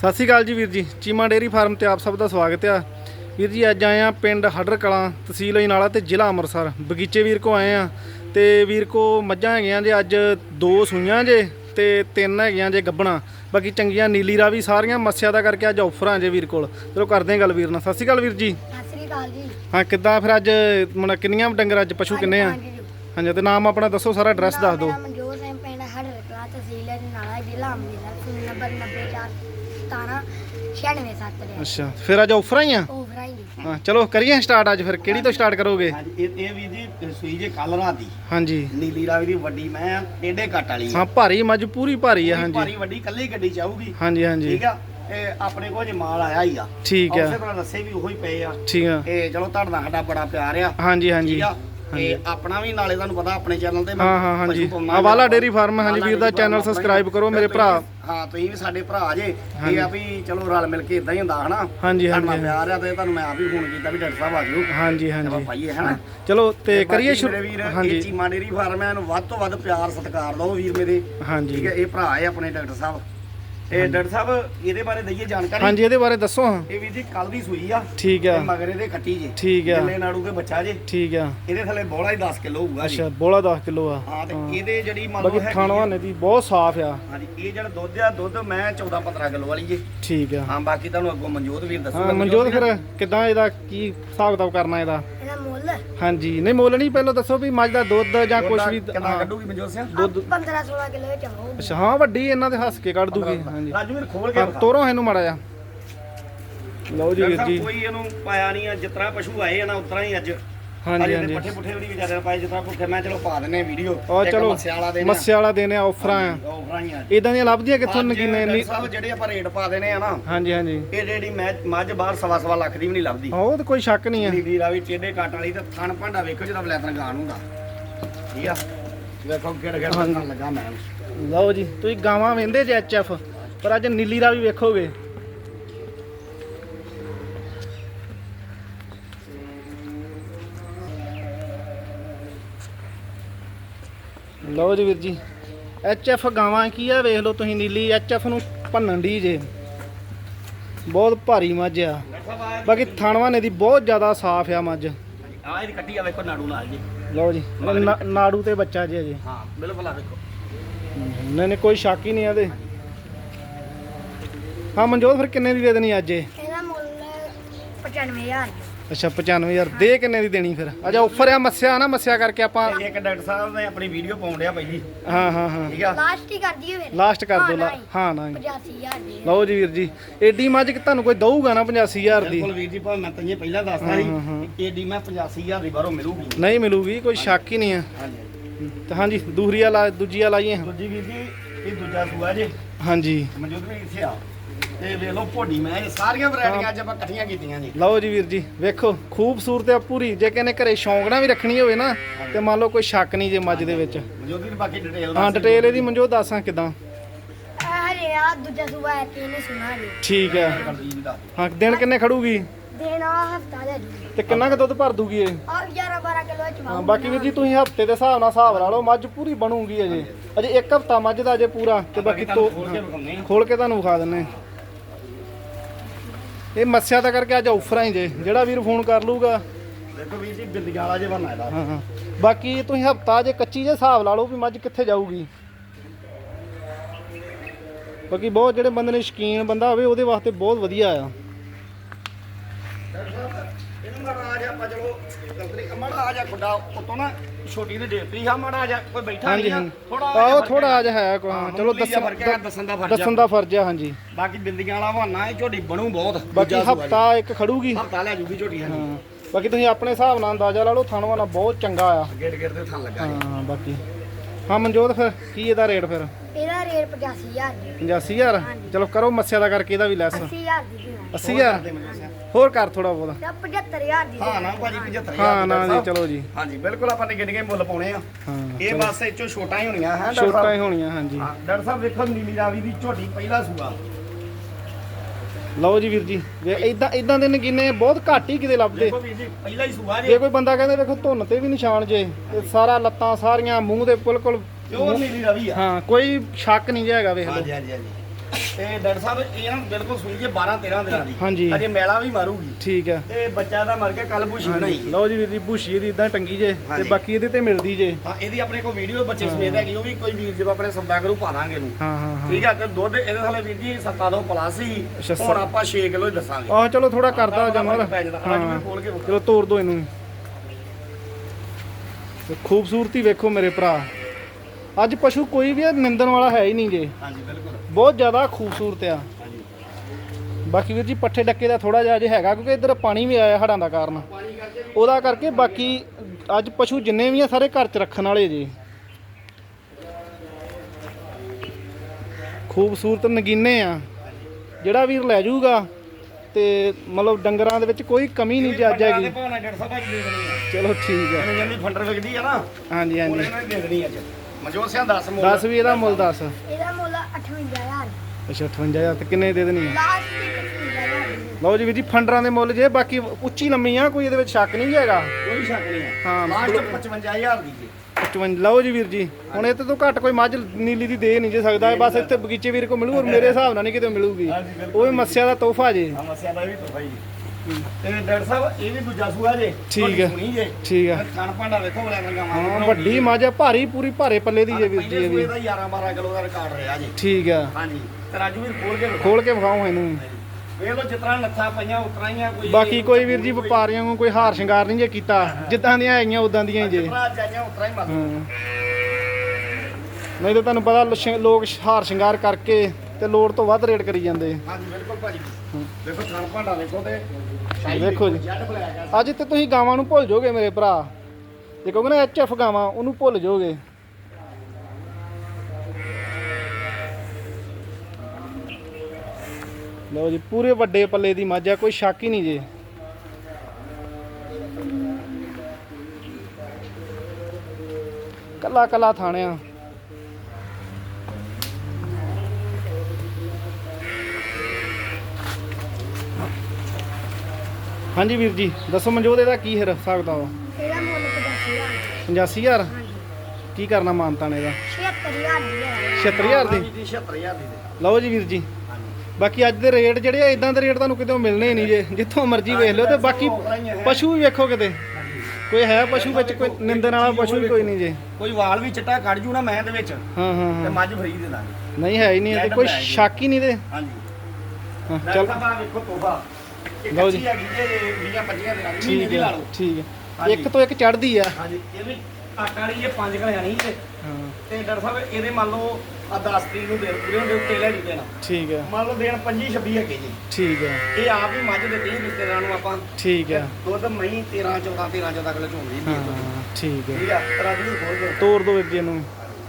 ਸਤਿ ਸ਼੍ਰੀ ਅਕਾਲ ਜੀ ਵੀਰ ਜੀ। ਚੀਮਾ ਡੇਰੀ ਫਾਰਮ ਤੇ ਆਪ ਸਭ ਦਾ ਸਵਾਗਤ ਆ। ਵੀਰ ਜੀ ਅੱਜ ਆਏ ਆ ਪਿੰਡ ਹੱਡਰ ਕਲਾਂ ਤਹਿਸੀਲ ਅਜਨਾਲਾ ਤੇ ਜ਼ਿਲ੍ਹਾ ਅੰਮ੍ਰਿਤਸਰ। ਬਗੀਚੇ ਵੀਰ ਕੋ ਆਏ ਆ ਤੇ ਵੀਰ ਕੋ ਮੱਝਾਂ ਹੈਗੀਆਂ ਜੇ ਅੱਜ ਦੋ ਸੂਈਆਂ ਜੇ ਤੇ ਤਿੰਨ ਹੈਗੀਆਂ ਜੇ ਗੱਬਣਾ ਬਾਕੀ ਚੰਗੀਆਂ ਨੀਲੀ ਰਾਵੀ ਸਾਰੀਆਂ ਮੱਸਿਆ ਦਾ ਕਰਕੇ ਅੱਜ ਆਫਰਾਂ ਜੇ ਵੀਰ ਕੋਲ। ਚਲੋ ਕਰਦੇ ਹਾਂ ਗੱਲ ਵੀਰ ਨਾਲ। ਸਤਿ ਸ਼੍ਰੀ ਅਕਾਲ ਵੀਰ ਜੀ। ਸਤਿ ਸ੍ਰੀ ਅਕਾਲ ਜੀ। ਹਾਂ ਕਿੱਦਾਂ ਫਿਰ ਅੱਜ ਮਨ ਕਿੰਨੀਆਂ ਡੰਗਰ ਅੱਜ ਪਸ਼ੂ ਕਿੰਨੇ ਆ? ਹਾਂਜੀ ਤੇ ਨਾਮ ਆਪਣਾ ਦੱਸੋ ਸਾਰਾ ਐਡਰੈਸ ਦੱਸ ਦਿਓ ਮੇਰਾ ਮਨਜੋਤ ਸਿੰਘ ਪਿੰਡ ਹੜ ਰਕਲਾ ਤਹਿਸੀਲ ਹੈ ਨਾਲਾ ਜ਼ਿਲ੍ਹਾ ਅੰਮ੍ਰਿਤਸਰ ਫੋਨ ਨੰਬਰ 90417 967 ਅੱਛਾ ਫਿਰ ਅੱਜ ਆਫਰਾਂ ਹੀ ਆ? ਉਹ ਫਰਾਈ ਹਾਂ ਚਲੋ ਕਰੀਏ ਸਟਾਰਟ ਅੱਜ ਫਿਰ ਕਿਹੜੀ ਤੋਂ ਸਟਾਰਟ ਕਰੋਗੇ? ਹਾਂਜੀ ਇਹ ਇਹ ਵੀ ਜੀ ਸੂਈ ਜੇ ਕੱਲ ਰਾਤ ਦੀ। ਹਾਂਜੀ। ਨੀਲੀ ਰਾਵੀ ਦੀ ਵੱਡੀ ਮੈਂ ਟੇਡੇ ਕੱਟ ਵਾਲੀ ਹਾਂ ਭਾਰੀ ਮੱਝ ਪੂਰੀ ਭਾਰੀ ਆ ਹਾਂਜੀ। ਭਾਰੀ ਵੱਡੀ ਕੱਲੀ ਗੱਡੀ ਚ ਆਊਗੀ। ਹਾਂਜੀ ਹਾਂਜੀ। ਠੀਕ ਆ? ਇਹ ਆਪਣੇ ਕੋਲ ਜੇ ਮਾਲ ਆਇਆ ਹੀ ਆ। ਠੀਕ ਆ। ਉਸੇ ਤਰ੍ਹਾਂ ਰੱਸੇ ਵੀ ਉਹੀ ਪਏ ਆ। ਠੀਕ ਆ। ਇਹ ਚਲੋ ਤੁਹਾਡਾ ਸਾਡਾ ਬੜਾ ਪਿਆਰ ਆ। ਹਾਂਜੀ ਹਾਂਜੀ। ਠੀਕ ਆ? ਤੇ ਆਪਣਾ ਵੀ ਨਾਲੇ ਤੁਹਾਨੂੰ ਪਤਾ ਆਪਣੇ ਚੈਨਲ ਤੇ ਹਾਂ ਹਾਂ ਹਾਂਜੀ। ਪਸ਼ੂ ਪਾਉਣਾ ਆ ਵਾਲਾ ਜਿਹੜਾ ਡੇਰੀ ਫਾਰਮ ਹਾਂਜੀ ਵੀਰ ਦਾ ਚੈਨਲ ਸਬਸਕ੍ਰਾਈਬ ਕਰੋ ਮੇਰੇ ਭਰਾ। ਹਾਂ ਤੁਸੀਂ ਵੀ ਸਾਡੇ ਭਰਾ ਜੇ। ਇਹ ਆ ਵੀ ਚਲੋ ਰਲ ਮਿਲ ਕੇ ਇਦਾਂ ਹੀ ਹੁੰਦਾ ਹਨਾ? ਹਾਂਜੀ, ਹਾਂਜੀ। ਪਿਆਰ ਆ ਤੇ ਤੁਹਾਨੂੰ ਮੈਂ ਆਪ ਹੀ ਫੋਨ ਕੀਤਾ ਵੀ ਡਾਕਟਰ ਸਾਹਿਬ ਆ ਜਾਓ ਹਾਂਜੀ ਹਾਂਜੀ। ਪਾਈਏ ਹਨਾ? ਚਲੋ ਤੇ ਕਰੀਏ ਸ਼ੁਰੂ ਹਾਂਜੀ। ਚੀਮਾ ਡੇਰੀ ਫਾਰਮ ਹੈ ਇਹਨੂੰ ਵੱਧ ਤੋਂ ਵੱਧ ਪਿਆਰ ਸਤਿਕਾਰ ਦਿਓ ਵੀਰ ਮੇਰੇ। ਠੀਕ ਹਾਂਜੀ ਹੈ ਇਹ ਭਰਾ ਹੈ ਆਪਣੇ ਡਾਕਟਰ ਸਾਹਿਬ। ਇਹ ਡਾਕਟਰ ਸਾਹਿਬ ਇਹਦੇ ਬਾਰੇ ਦਈਏ ਜਾਣਕਾਰੀ? ਹਾਂਜੀ ਇਹਦੇ ਬਾਰੇ ਦੱਸੋ। ਹਾਂ ਇਹ ਵੀਰ ਜੀ ਕੱਲ ਦੀ ਸੂਈ ਆ। ਠੀਕ ਆ। ਤੇ ਮਗਰ ਇਹਦੇ ਕੱਟੀ ਜੇ। ਠੀਕ ਆ। ਜਿੱਲੇ ਨਾੜੂ ਦੇ ਬੱਚਾ ਜੇ। ਠੀਕ ਆ। ਇਹਦੇ ਥੱਲੇ ਬੋਲਾ ਹੀ 10 ਕਿਲੋ ਹੋਊਗਾ ਜੀ। ਅੱਛਾ ਬੋਲਾ 10 ਕਿਲੋ ਆ। ਹਾਂ ਤੇ ਹਾਂ। ਇਹਦੇ ਜਿਹੜੀ ਮੰਨ ਲਓ ਬਾਕੀ ਹੈਗੀ ਖਾਣਾ ਵਾਨੇ ਦੀ ਬਹੁਤ ਸਾਫ਼ ਆ। ਹਾਂਜੀ ਇਹ ਜਿਹੜਾ ਦੁੱਧ ਆ ਦੁੱਧ ਮੈਂ 14 15 ਕਿਲੋ ਵਾਲੀ ਜੇ। ਠੀਕ ਆ। ਹਾਂ ਬਾਕੀ ਤੁਹਾਨੂੰ ਅੱਗੋਂ ਮਨਜੋਤ ਵੀਰ ਦੱਸੂਗਾ। ਹਾਂ ਮਨਜੋਤ ਫਿਰ ਕਿਦਾਂ ਇਹਦਾ ਕੀ ਹਿਸਾਬ ਕਿਤਾਬ ਕਰਨਾ ਇਹਦਾ? ਮੁੱਲ ਹਾਂਜੀ। ਨਹੀਂ ਮੁੱਲ ਨਹੀਂ ਪਹਿਲਾਂ ਦੱਸੋ ਵੀ ਮੱਝ ਦਾ ਦੁੱਧ ਜਾਂ ਕੁਝ ਵੀ ਕਿੰਨਾ ਹਾਂ। ਕੱਢੂਗੀ ਮਨਜੋਤ ਸਿੰਘ ਦੁੱਧ 15 16 ਕਿਲੋ ਵਿੱਚ ਆਉ ਅੱਛਾ ਹਾਂ ਵੱਡੀ ਇਹਨਾਂ ਦੇ ਹੱਸ ਕੇ ਕੱਢ ਦੂਗੀ ਹਾਂਜੀ। ਰਾਜੂ ਵੀਰ ਖੋਲ ਕੇ ਹਾਂ ਵਿਖਾ। ਤੋਰੋ ਇਹਨੂੰ ਮਾੜਾ ਜਾ ਲਓ ਜੀ ਵੀਰ ਜੀ। ਕੋਈ ਇਹਨੂੰ ਪਾਇਆ ਨਹੀਂ ਆ ਜਿਤਨਾ ਪਸ਼ੂ ਆਏ ਆ ਨਾ ਉਤਰਾ ਹੀ ਅੱਜ। ਹਾਂਜੀ ਹਾਂਜੀ। ਪੱਠੇ ਪੁੱਠੇ ਵੀ ਵਿਚਾਰੇ ਨੇ ਪਾਏ ਜਿਤਨਾ ਭੁੱਖੇ ਮੈਂ ਚਲੋ ਪਾ ਦਿੰਨੇ ਵੀਡੀਓ ਉਹ ਚਲੋ ਮੱਸਿਆ ਵਾਲਾ ਦੇ ਮੱਸਿਆ ਵਾਲਾ ਦੇਣੇ ਆਫਰਾਂ ਆ ਆਫਰਾਂ ਹੀ ਆ ਇਦਾਂ ਦੀਆਂ ਲੱਭਦੀਆਂ ਕਿੱਥੋਂ ਨਗੀਨੇ ਨਹੀਂ ਸਾਹਿਬ ਜਿਹੜੇ ਆਪਾਂ ਰੇਟ ਪਾ ਦੇਣੇ ਆ ਨਾ ਹਾਂਜੀ ਹਾਂਜੀ। ਇਹ ਜਿਹੜੀ ਮੈਂ ਮੱਝ ਬਾਹਰ ਸਵਾ ਸਵਾ ਲੱਖ ਦੀ ਵੀ ਨਹੀਂ ਲੱਭਦੀ। ਉਹ ਤਾਂ ਕੋਈ ਸ਼ੱਕ ਨਹੀਂ ਆ ਨੀਲੀ ਰਾਵੀ ਟੇਡੇ ਕੱਟ ਵਾਲੀ ਤੇ ਥਣ ਭਾਂਡਾ ਵੇਖੋ ਜਿਹੜਾ ਬਲੈਤਨ ਗਾਣ ਹੁੰਦਾ। ਠੀਕ ਆ? ਵੇਖੋ ਕਿਹੜਾ ਕਿਹੜਾ ਲੱਗਾ ਮੈਂ। ਲਓ ਜੀ ਤੁਸੀਂ ਗਾਵਾਂ ਵੇਂਦੇ ਜੇ ਐਚਐਫ ਪਰ ਅੱਜ ਨੀਲੀ ਦਾ ਵੀ ਵੇਖੋਗੇ। ਲਓ ਜੀ ਵੀਰ ਜੀ ਐਚਐਫ ਗਾਵਾਂ ਕੀ ਆ ਵੇਖ ਲਓ ਤੁਸੀਂ ਨੀਲੀ ਐਚਐਫ ਨੂੰ ਭੰਨਣ ਦੀ ਜੇ। ਬਹੁਤ ਭਾਰੀ ਮੱਝ ਆ। ਬਾਕੀ ਥਣਵਾਨੇ ਦੀ ਬਹੁਤ ਜ਼ਿਆਦਾ ਸਾਫ਼ ਆ ਮੱਝ। ਆ ਇਹਦੀ ਕੱਟੀ ਆ ਵੇਖੋ ਨਾੜੂ ਨਾਲ ਜੀ। ਲਓ ਜੀ ਨਾ- ਨਾੜੂ ਤੇ ਬੱਚਾ ਜੇ ਅਜੇ। ਹਾਂ ਬਿਲਕੁਲ ਆ ਵੇਖੋ ਨਹੀਂ ਨਹੀਂ ਕੋਈ ਸ਼ੱਕ ਹੀ ਨਹੀਂ ਇਹਦੇ। ਹਾਂ ਮਨਜੋਤ ਫਿਰ ਕਿੰਨੇ ਦੀ ਦੇ ਦੇਣੀ ਅੱਜ ਇਹ? ਇਹਦਾ ਮੁੱਲ 95000 ਅੱਛਾ 95000 ਦੇ ਕਿੰਨੇ ਦੀ ਦੇਣੀ ਫਿਰ? ਅਜਾ ਆਫਰ ਆ ਮੱਸਿਆ ਨਾ ਮੱਸਿਆ ਕਰਕੇ ਆਪਾਂ ਇੱਕ ਡਾਕਟਰ ਸਾਹਿਬ ਨੇ ਆਪਣੀ ਵੀਡੀਓ ਪਾਉਣ ਡਿਆ ਪਹਿਲੀ ਹਾਂ ਹਾਂ ਹਾਂ। ਠੀਕ ਆ? ਲਾਸਟ ਹੀ ਕਰ ਦਈਏ ਫਿਰ। ਲਾਸਟ ਕਰ ਦੋ ਹਾਂ, ਨਹੀਂ। ਹਾਂ ਨਾ 85000 ਦੀ। ਲਓ ਜੀ ਵੀਰ ਜੀ ਏਡੀ ਮੱਝ ਕਿ ਤੁਹਾਨੂੰ ਕੋਈ ਦਊਗਾ ਨਾ 85000 ਦੀ? ਬਿਲਕੁਲ ਵੀਰ ਜੀ ਭਾਵੇਂ ਮੈਂ ਤੈਨੂੰ ਪਹਿਲਾਂ ਦੱਸਦਾ। ਸੀ ਏਡੀ ਮੈਂ 85000 ਦੀ ਬਾਹਰੋਂ ਮਿਲੂਗੀ। ਨਹੀਂ ਮਿਲੂਗੀ ਕੋਈ ਸ਼ੱਕ ਹੀ ਨਹੀਂ ਆ। ਹਾਂਜੀ। ਤੇ ਹਾਂਜੀ ਦੂਰੀ ਵਾਲਾ ਦੂਜੀ ਵਾਲਾ ਲਾਈਏ। ਦੂਜੀ ਵੀਰ ਜੀ ਦੂਜਾ ਸੂਆ ਜੇ। ਹਾਂਜੀ। ਮੌਜੂਦ ਵੀ ਇੱਥੇ ਆ। ਤੇ ਵੇਖ ਲਓ ਭੋਡੀ ਮੈਂ ਇਹ ਸਾਰੀਆਂ ਵੈਰਾਈਟੀਆਂ ਅੱਜ ਆਪਾਂ ਇਕੱਠੀਆਂ ਕੀਤੀਆਂ ਜੀ। ਲਓ ਜੀ ਵੀਰ ਜੀ ਵੇਖੋ ਖੂਬਸੂਰਤ ਆ ਪੂਰੀ। ਜੇ ਕਹਿੰਨੇ ਘਰੇ ਸ਼ੌਂਕ ਨਾਲ ਵੀ ਰੱਖਣੀ ਹੋਵੇ ਨਾ ਤੇ ਮੰਨ ਲਓ ਕੋਈ ਸ਼ੱਕ ਨਹੀਂ ਜੇ ਮੱਝ ਦੇ ਵਿੱਚ। ਮੌਜੂਦ ਵੀ ਬਾਕੀ ਡਿਟੇਲ ਹਾਂ ਡਿਟੇਲ ਇਹਦੀ ਮਨਜੋਤ ਦੱਸਾਂ ਕਿਦਾਂ। ਹਰੇ ਆ ਦੂਜਾ ਸੂਬਾ ਹੈ ਕਿ ਇਹਨੇ ਸੁਣਾ ਠੀਕ ਹੈ। ਹਾਂ ਦਿਨ ਕਿੰਨੇ ਖੜੂਗੀ? ਦੇਣਾ ਹਫਤਾ ਦੇ। ਦੂ ਤੇ ਕਿੰਨਾ ਕੁ ਦੁੱਧ ਭਰ ਦੂਗੀ ਇਹ? ਆ 11 12 ਕਿਲੋ ਵਿੱਚ ਹਾਂ ਬਾਕੀ ਵੀਰ ਜੀ ਤੁਸੀਂ ਹਫ਼ਤੇ ਦੇ ਹਿਸਾਬ ਨਾਲ ਹਿਸਾਬ ਲਾ ਲਓ ਮੱਝ ਪੂਰੀ ਬਣੂਗੀ ਅਜੇ। ਅਜੇ ਇੱਕ ਹਫਤਾ ਮੱਝ ਦਾ ਅਜੇ ਪੂਰਾ ਤੇ ਬਾਕੀ ਤੋਂ ਖੋਲ ਕੇ ਤੁਹਾਨੂੰ ਵਿਖਾ ਦਿੰਨੇ ਇਹ ਮੱਸਿਆ ਦਾ ਕਰਕੇ ਅੱਜ ਆਫਰਾਂ ਹੀ ਜੇ ਜਿਹੜਾ ਵੀਰ ਫੋਨ ਕਰ ਲੂਗਾ ਦੇਖੋ ਵੀਰ ਜੀ ਬਿੰਦੀਆਂ ਵਾਲਾ ਜੇ ਬਣਨਾ ਇਹਦਾ। ਹਾਂ ਹਾਂ। ਬਾਕੀ ਤੁਸੀਂ ਹਫਤਾ ਜੇ ਕੱਚੀ ਜੇ ਹਿਸਾਬ ਲਾ ਲਓ ਵੀ ਮੱਝ ਕਿੱਥੇ ਜਾਊਗੀ। ਬਾਕੀ ਬਹੁਤ ਜਿਹੜੇ ਬੰਦੇ ਨੇ ਸ਼ਕੀਨ ਬੰਦਾ ਹੋਵੇ ਉਹਦੇ ਵਾਸਤੇ ਬਹੁਤ ਵਧੀਆ ਆ। ਇਹਨੂੰ ਮਾੜਾ ਆ ਜਾ ਆਪਾਂ ਚਲੋ ਗਲਤੀ ਮਾੜਾ ਆ ਜਾ ਖੁੱਡਾ ਉਤੋਂ ਨਾ ਛੋਟੀ ਦੇ ਡੇਪੀ ਆ ਮਾੜਾ ਆ ਜਾ ਕੋਈ ਬੈਠਾ ਹਾਂਜੀ ਨਹੀਂ ਆ ਹਾਂਜੀ। ਥੋੜਾ ਆਹੋ ਥੋੜਾ ਜਿਹਾ ਹੈ ਕੋਈ, ਹਾਂ ਚਲੋ ਦੱਸਣ ਦਾ ਫਰਜ਼ ਦੱਸਣ ਦਾ ਫਰਜ਼ ਆ ਹਾਂਜੀ। ਬਾਕੀ ਬਿੰਦੀਆਂ ਵਾਲਾ ਬਹਾਨਾ ਇਹ ਝੋਟੀ ਬਣੂ ਬਹੁਤ ਬਾਕੀ ਹਫਤਾ ਇੱਕ ਖੜੂਗੀ। ਹਫਤਾ ਲੈ ਜੂਗੀ ਝੋਟੀ ਹਾਂ ਹਾਂ ਬਾਕੀ ਤੁਸੀਂ ਆਪਣੇ ਹਿਸਾਬ ਨਾਲ ਅੰਦਾਜ਼ਾ ਲਾ ਲਓ ਥਣ ਵਾਲਾ ਬਹੁਤ ਚੰਗਾ ਆ। ਗੇੜ ਗੇੜ ਤੇ ਥਣ ਲੱਗਾ ਜੀ। ਹਾਂ ਬਾਕੀ। ਹਾਂ ਮਨਜੋਤ ਫਿਰ ਕੀ ਇਹਦਾ ਰੇਟ ਫਿਰ? ਇਹਦਾ ਰੇਟ 85000 ਦੀ। 85000 ਚਲੋ ਕਰੋ ਮੱਸਿਆ ਦਾ ਕਰਕੇ ਇਹਦਾ ਵੀ ਲੈਸ। 80000 ਦੀ ਦੇਣਾ 80000 ਹੋਰ ਕਰ ਥੋੜਾ ਬਹੁਤਾ। ਤਾਂ 75000 ਦੀ ਹਾਂ ਨਾ ਭਾਜੀ 75000 ਹਾਂ ਨਾ ਜੀ ਚਲੋ ਜੀ। ਹਾਂਜੀ ਬਿਲਕੁਲ ਆਪਾਂ ਨਿੱਕੇ ਨਿੱਕੇ ਮੁੱਲ ਪਾਉਣੇ ਆ। ਹਾਂ ਇਹ ਬਸ ਇਹ ਚੋਂ ਛੋਟਾ ਹੀ ਹੋਣੀਆਂ ਹੈ ਛੋਟਾ ਹੀ ਹੋਣੀਆਂ ਹਾਂਜੀ। ਹਾਂ ਡਾਕਟਰ ਸਾਹਿਬ ਵੇਖੋ ਨੀਲੀ ਰਾਵੀ ਦੀ ਝੋਟੀ ਪਹਿਲਾ ਸੂਆ। ਲਓ ਜੀ ਵੀਰ ਜੀ ਵੇ ਇਦਾਂ ਇਦਾਂ ਦੇ ਨਗੀਨੇ ਬਹੁਤ ਘੱਟ ਹੀ ਕਿਤੇ ਲੱਭਦੇ। ਦੇਖੋ ਵੀਰ ਜੀ ਪਹਿਲਾ ਹੀ ਸੂਆ ਜੇ। ਜੇ ਕੋਈ ਬੰਦਾ ਕਹਿੰਦਾ ਵੇਖੋ ਧੁੰਨ ਤੇ ਵੀ ਨਿਸ਼ਾਨ ਜੇ ਸਾਰਾ ਲੱਤਾਂ ਸਾਰੀਆਂ ਮੂੰਹ ਦੇ ਬਿਲਕੁਲ ਪਿਓਰ ਨੀਲੀ ਰਾਵੀ ਆ। ਹਾਂ ਕੋਈ ਸ਼ੱਕ ਨਹੀਂ ਜੇ ਹੈਗਾ ਵੇਖ ਲਓ। ਹਾਂਜੀ ਹਾਂਜੀ ਹਾਂਜੀ। ਤੇ ਡਾਕਟਰ ਸਾਹਿਬ ਇਹ ਨਾ ਬਿਲਕੁਲ ਸੂਈ ਜੇ 12 13 ਦਿਨਾਂ ਦੀ। ਹਾਂਜੀ। ਅਜੇ ਮੈਲਾ ਵੀ ਮਾਰੂਗੀ। ਠੀਕ ਆ। ਤੇ ਬੱਚਾ ਦਾ ਮਰ ਗਿਆ ਕੱਲ ਬੁਸ਼ੀ ਬਣਾਈ। ਲਓ ਜੀ ਵੀਰ ਜੀ ਬੁਸ਼ੀ ਦੀ ਇਦਾਂ ਟੰਗੀ ਜੇ ਤੇ ਹਾਂਜੀ। ਬਾਕੀ ਇਹਦੇ ਤੇ ਮਿਲਦੀ ਜੇ। ਹਾਂ ਇਹਦੀ ਆਪਣੇ ਕੋਲ ਵੀਡੀਓ ਬੱਚੇ ਸਮੇਤ ਹੈਗੀ ਉਹ ਵੀ ਕੋਈ ਵੀਰ ਜਦੋਂ ਆਪਣੇ ਸੌਦਾ ਕਰੂ ਪਾ ਦਾਂਗੇ ਇਹਨੂੰ। ਹਾਂ ਹਾਂ ਹਾਂ। ਠੀਕ ਆ ਤੇ ਦੁੱਧ ਇਹਦੇ ਥੱਲੇ ਵੀਰ ਜੀ 7 ਤੋਂ ਪਲੱਸ ਹੀ। ਅੱਛਾ, ਹੁਣ ਸੱਤ- ਆਪਾਂ 6 ਕਿਲੋ ਹੀ ਦੱਸਾਂਗੇ। ਆਹ ਚਲੋ ਥੋੜਾ ਕਰਦਾ ਜਮਲ ਪੈ ਜਾਂਦਾ। ਅੱਜ ਵੀ ਖੋਲ ਕੇ ਵਿਖਾ। ਚਲੋ ਤੋੜ ਦੋ ਇਹਨੂੰ। ਤੇ ਖੂਬਸੂਰਤੀ ਵੇਖੋ ਮੇਰੇ ਭਰਾ। ਅੱਜ ਪਸ਼ੂ ਕੋਈ ਵੀ ਨਿੰਦਣ ਵਾਲਾ ਹੈ ਹੀ ਨਹੀਂ ਜੇ। ਹਾਂਜੀ ਬਿਲਕੁਲ। ਬਹੁਤ ਜ਼ਿਆਦਾ ਖੂਬਸੂਰਤ ਆ। ਹਾਂਜੀ। ਬਾਕੀ ਵੀਰ ਜੀ ਪੱਠੇ ਡੱਕੇ ਦਾ ਥੋੜਾ ਜਿਹਾ ਅਜੇ ਹੈਗਾ ਕਿਉਂਕਿ ਇੱਧਰ ਪਾਣੀ ਵੀ ਆਇਆ ਹੜਾਂ ਦਾ ਕਾਰਨ। ਉਹਦਾ ਕਰਕੇ ਬਾਕੀ ਅੱਜ ਪਸ਼ੂ ਜਿੰਨੇ ਵੀ ਆ ਸਾਰੇ ਘਰ 'ਚ ਰੱਖਣ ਵਾਲੇ ਜੀ। ਖੂਬਸੂਰਤ ਨਗੀਨੇ ਆ। ਜਿਹੜਾ ਵੀਰ ਲੈ ਜਾਊਗਾ ਤੇ ਮਤਲਬ ਡੰਗਰਾਂ ਦੇ ਵਿੱਚ ਕੋਈ ਕਮੀ ਨਹੀਂ ਜੀ ਅੱਜ ਪੰਡਰਾਂ ਹੈਗੀ। ਚਲੋ ਠੀਕ ਆ। ਫੰਡਰ ਵਿਕਦੀ ਆ ਨਾ ਹਾਂਜੀ ਹਾਂਜੀ। ਨਾਲ ਦੇ ਦੇਣੀ ਅੱਜ ਮਜੋਰ ਸਿਆਂ 10 ਮੋਲ। ਦੱਸ ਵੀ ਇਹਦਾ ਮੁੱਲ ਦੱਸ। ਇਹਦਾ ਮੁੱਲ 58000 ਅੱਛਾ 58000 ਤੇ ਕਿੰਨੇ ਦੇ ਦੇਣੀ ਆ ਲਾਸਟ ਦੀ 58000 ਲਓ ਜੀ ਵੀਰ ਜੀ ਫੰਡਰਾਂ ਦੇ ਮੁੱਲ ਜੇ ਬਾਕੀ ਉੱਚੀ ਲੰਮੀ ਆ ਕੋਈ ਇਹਦੇ ਵਿੱਚ ਸ਼ੱਕ ਨਹੀਂ ਹੈਗਾ? ਕੋਈ ਸ਼ੱਕ ਨਹੀਂ ਆ ਹਾਂ, ਲਾਸਟ 55000 ਦੀ ਜੀ। 55 ਲਓ ਜੀ ਵੀਰ ਜੀ ਹੁਣ ਇਹ ਤੋਂ ਘੱਟ ਕੋਈ ਮੱਝ ਨੀਲੀ ਦੀ ਦੇ ਨਹੀਂ ਜੇ ਸਕਦਾ ਬਸ ਇੱਥੇ ਬਗੀਚੇ ਵੀਰ ਕੋ ਮਿਲੂ ਔਰ ਮੇਰੇ ਹਿਸਾਬ ਨਾਲ ਨਹੀਂ ਕਿਤੇ ਮਿਲੂਗੀ। ਹਾਂਜੀ, ਬਿਲਕੁਲ। ਉਹ ਵੀ ਮੱਸਿਆ ਦਾ ਤੋਹਫਾ ਜੇ। ਸਮੱਸਿਆ ਦਾ ਵੀ ਤੋਹਫਾ ਜੀ ਤੇ ਡਾਕਟਰ ਸਾਹਿਬ ਇਹ ਵੀ ਦੂਜਾ ਸੂਆ ਜੇ। ਠੀਕ ਤੁਹਾਡੀ ਹੈ। ਸੁਣੀ ਜੇ। ਠੀਕ ਆ ਖਾਣ ਭਾਂਡਾ ਵੇਖੋ ਬੜਾ ਰੰਗਾਵਾਂ ਹਾਂ ਵੱਡੀ ਮੱਝ ਆ ਭਾਰੀ ਪੂਰੀ ਭਾਰੇ ਪੱਲੇ ਦੀ ਜੇ ਵੀਰ ਜੀ ਪਹਿਲੇ ਇਹਦੀ ਸੂਏ ਦਾ 11 12 ਕਿਲੋ ਦਾ ਰਿਕਾਰਡ ਰਿਹਾ ਜੀ। ਠੀਕ ਆ। ਹਾਂਜੀ। ਤੇ ਰਾਜੂ ਵੀਰ ਖੋਲ ਕੇ ਵਿਖਾਓ। ਖੋਲ ਕੇ ਵਿਖਾਓ ਇਹਨੂੰ। ਵੇਖ ਲਓ ਜਿਤਨਾ ਨੱਥਾ ਪਈਆਂ ਉਤਰਾ ਹੀ ਆ ਕੋਈ ਬਾਕੀ ਕੋਈ ਵੀਰ ਜੀ ਵਪਾਰੀਆਂ ਨੂੰ ਕੋਈ ਹਾਰ ਸ਼ਿੰਗਾਰ ਨਹੀਂ ਜੇ ਕੀਤਾ। ਜਿੱਦਾਂ ਦੀਆਂ ਹੈਗੀਆਂ ਉਦਾਂ ਦੀਆਂ ਹੀ ਜੇ। ਜਿਤਨਾ ਜਾਈਆਂ ਉਤਰਾ ਹੀ ਮਤ ਹਾਂ। ਨਹੀਂ ਤਾਂ ਤੁਹਾਨੂੰ ਪਤਾ ਲੋ- ਲੋਕ ਹਾਰ ਸ਼ਿੰਗਾਰ ਕਰਕੇ ਤੇ ਲੋੜ ਤੋਂ ਵੱਧ ਰੇਟ ਕਰੀ ਜਾਂਦੇ। ਹਾਂਜੀ ਬਿਲਕੁਲ ਭਾਜੀ। ਦੇਖੋ ਭਾਂਡਾ ਤੇ ਸ਼ਾਹੀ ਜੀ। ਜੱਟ ਬਲੈਕ ਆ। ਅੱਜ ਤੇ ਤੁਸੀਂ ਗਾਵਾਂ ਨੂੰ ਭੁੱਲ ਜਾਓਗੇ ਮੇਰੇ ਭਰਾ। ਜੇ ਕਹੋਗੇ ਨਾ ਐਚਐਫ ਗਾਵਾਂ ਉਹਨੂੰ ਭੁੱਲ ਜਾਓਗੇ। ਲਓ ਜੀ ਪੂਰੇ ਵੱਡੇ ਪੱਲੇ ਦੀ ਮੱਝ ਆ ਕੋਈ ਸ਼ੱਕ ਹੀ ਨਹੀਂ ਜੇ। ਕੱਲਾ ਕੱਲਾ ਥਾਣਿਆ। ਹਾਂਜੀ ਵੀਰ ਜੀ ਦੱਸੋ ਮਨਜੋਤ ਇਹਦਾ ਕੀ ਹੈ ਸਕਦਾ ਵਾ ਇਹਦਾ ਮੁੱਲ 50000 85000 ਹਾਂਜੀ। ਕੀ ਕਰਨਾ ਮਾਨਤਾ ਨੇ ਇਹਦਾ 76000 ਦੀ ਹੈ। 76000 ਦੀ? ਦੀ 76000 ਦੀ ਦੇ। ਲਓ ਜੀ ਵੀਰ ਜੀ। ਹਾਂਜੀ ਬਾਕੀ ਅੱਜ ਦੇ ਰੇਟ ਜਿਹੜੇ ਆ ਇਦਾਂ ਦੇ ਰੇਟ ਤੁਹਾਨੂੰ ਕਿਤੇ ਮਿਲਣੇ ਨਹੀਂ ਜੇ। ਜਿੱਥੋਂ ਮਰਜ਼ੀ ਵੇਖ ਲਿਓ ਤੇ ਬਾਕੀ ਪਸ਼ੂ ਵੀ ਵੇਖੋ ਕਿਤੇ। ਕੋਈ ਹੈ ਪਸ਼ੂ ਵਿੱਚ ਕੋਈ ਨਿੰਦਣ ਵਾਲਾ ਪਸ਼ੂ ਵੀ ਕੋਈ ਨਹੀਂ ਜੇ। ਕੋਈ ਵਾਲ ਵੀ ਚਿੱਟਾ ਕੱਢ ਜੂ ਨਾ ਮੈਂ ਦੇ ਵਿੱਚ ਹਾਂ ਹਾਂ ਤੇ ਮੱਝ ਫਰੀ ਦੇ ਦਾਂਗੇ। ਨਹੀਂ ਹੈ ਹੀ ਨਹੀਂ ਕੋਈ ਸ਼ੱਕ ਹੀ ਨਹੀਂ ਦੇ ਹਾਂਜੀ। ਹਾਂ, ਚੱਲ। ਵੇਖੋ ਤੋਬਾ ਲਓ ਜੀ। ਕੱਚੀ ਹੈਗੀ ਜੇ 20 25 ਦੇ ਨਾਲ ਮਹੀਨੇ ਠੀਕ ਦੀ ਲਾ ਹੈ ਲਓ। ਠੀਕ ਹੈ। ਹਾਂਜੀ। ਇੱਕ ਤੋਂ ਇੱਕ ਚੜਦੀ ਆ। ਹਾਂਜੀ ਇਹ ਵੀ ਆਟਾ ਵਾਲੀ ਇਹ ਪੰਜ ਘਲਿਆਣੀ ਤੇ ਹਾਂ। ਤੇ ਡਾਕਟਰ ਸਾਹਿਬ ਇਹਦੇ ਮੰਨ ਲਓ ਆ 10 ਤਰੀਕ ਨੂੰ ਦੇਣ ਪੂਰੇ ਹੁੰਦੇ ਉੱਤੇ ਲੈ ਜੂ ਦੇਣਾ। ਠੀਕ ਹੈ। ਮੰਨ ਲਓ ਦੇਣ 25 26 ਹੈਗੇ ਜੀ। ਠੀਕ ਹੈ। ਇਹ ਆਪ ਹੀ ਮੱਝ ਦਿੱਤੀ ਸੀ ਰਿਸ਼ਤੇਦਾਰਾਂ ਨੂੰ ਆਪਾਂ। ਠੀਕ ਹੈ। ਦੁੱਧ ਮਹੀਂ 13 14 13 14 ਕਿਲੋ ਝੋਂਦੀ ਦੀ ਹਾਂ ਠੀਕ ਹੈ। ਠੀਕ ਆ ਤਰਾ ਖੋਲ ਦੋ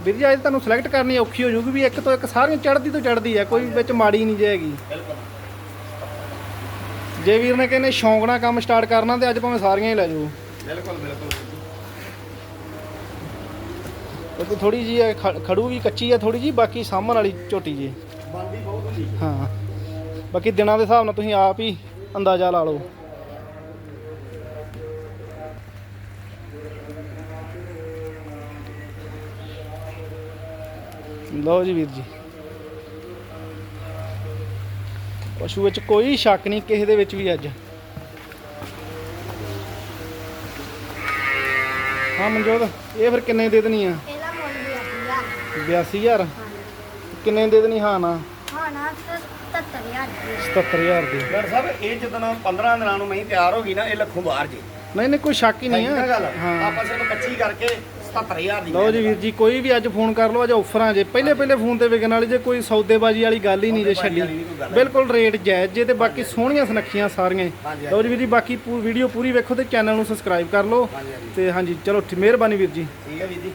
ਵੀਰ ਜੀ ਅੱਜ ਤੁਹਾਨੂੰ ਸਿਲੈਕਟ ਕਰਨੀ ਔਖੀ ਹੋ ਜਾਊਗੀ ਵੀ ਇੱਕ ਤੋਂ ਇੱਕ ਸਾਰੀਆਂ ਚੜਦੀ ਤੋਂ ਚੜਦੀ ਆ ਕੋਈ ਵਿੱਚ ਮਾੜੀ ਨਹੀਂ ਜਾਏਗੀ ਜੇ ਵੀਰ ਨੇ ਕਹਿੰਦੇ ਸ਼ੌਂਕ ਨਾਲ ਕੰਮ ਸਟਾਰਟ ਕਰਨਾ ਤੇ ਅੱਜ ਭਾਵੇਂ ਸਾਰੀਆਂ ਹੀ ਲੈ ਜਾਓ। ਬਿਲਕੁਲ ਬਿਲਕੁਲ। ਕਿਉਂਕਿ ਥੋੜੀ ਜੀ ਖੜੂ ਵੀ ਕੱਚੀ ਆ ਥੋੜੀ ਜੀ ਬਾਕੀ ਸਾਹਮਣ ਵਾਲੀ ਝੋਟੀ ਜੀ। ਬੰਦੀ ਬਹੁਤ ਹੁੰਦੀ। ਹਾਂ। ਬਾਕੀ ਦਿਨਾਂ ਦੇ ਹਿਸਾਬ ਨਾਲ ਤੁਸੀਂ ਆਪ ਹੀ ਅੰਦਾਜ਼ਾ ਲਾ ਲਓ। ਲਓ ਜੀ ਵੀਰ ਜੀ। ਪਸ਼ੂ ਵਿੱਚ ਕੋਈ ਸ਼ੱਕ ਨਹੀਂ ਕਿਸੇ ਦੇ ਵਿੱਚ ਵੀ ਅੱਜ। ਹਾਂ ਮਨਜੋਤ ਇਹ ਫਿਰ ਕਿੰਨੇ ਦੇ ਦੇਣੀ ਆ? ਇਹਦਾ ਮੁੱਲ 82000 82000 ਕਿੰਨੇ ਦੇ ਦੇਣੀ ਹਾਂ ਨਾ? ਹਾਂ ਨਾ 77000 ਦੀ। 77000 ਦੀ। ਡਾਕਟਰ ਸਾਹਿਬ ਇਹ ਜਦੋਂ 15 ਦਿਨਾਂ ਨੂੰ ਮਹੀਂ ਤਿਆਰ ਹੋ ਗਈ ਨਾ ਇਹ ਲੱਖੋਂ ਬਾਹਰ ਜੀ। ਨਹੀਂ ਨਹੀਂ ਕੋਈ ਸ਼ੱਕ ਹੀ ਨਹੀਂ ਆ। ਗੱਲ ਆ। ਹਾਂ। ਆਪਾਂ ਸਿਰਫ ਕੱਚੀ ਕਰਕੇ 77000 ਦੀ ਲਓ ਜੀ ਵੀਰ ਜੀ ਕੋਈ ਵੀ ਅੱਜ ਫੋਨ ਕਰ ਲਓ ਅੱਜ ਆਫਰਾਂ ਜੇ। ਪਹਿਲੇ ਪਹਿਲੇ ਫੋਨ ਤੇ ਵਿਕਣ ਵਾਲੀ ਜੇ ਕੋਈ ਸੌਦੇਬਾਜ਼ੀ ਵਾਲੀ ਗੱਲ ਹੀ ਨਹੀਂ ਜੇ ਛੱਡੀ। ਬਿਲਕੁਲ ਰੇਟ ਜਾਇਜ਼ ਜੇ ਤੇ ਬਾਕੀ ਸੋਹਣੀਆਂ ਸੁਨੱਖੀਆਂ ਸਾਰੀਆਂ ਲਓ ਜੀ ਵੀਰ ਜੀ ਬਾਕੀ ਵੀਡੀਓ ਪੂਰੀ ਵੇਖੋ ਤੇ ਚੈਨਲ ਨੂੰ ਸਬਸਕ੍ਰਾਈਬ ਕਰ ਲਓ। ਤੇ ਹਾਂਜੀ ਚਲੋ ਮਿਹਰਬਾਨੀ ਵੀਰ ਜੀ। ਠੀਕ ਹੈ ਵੀਰ ਜੀ।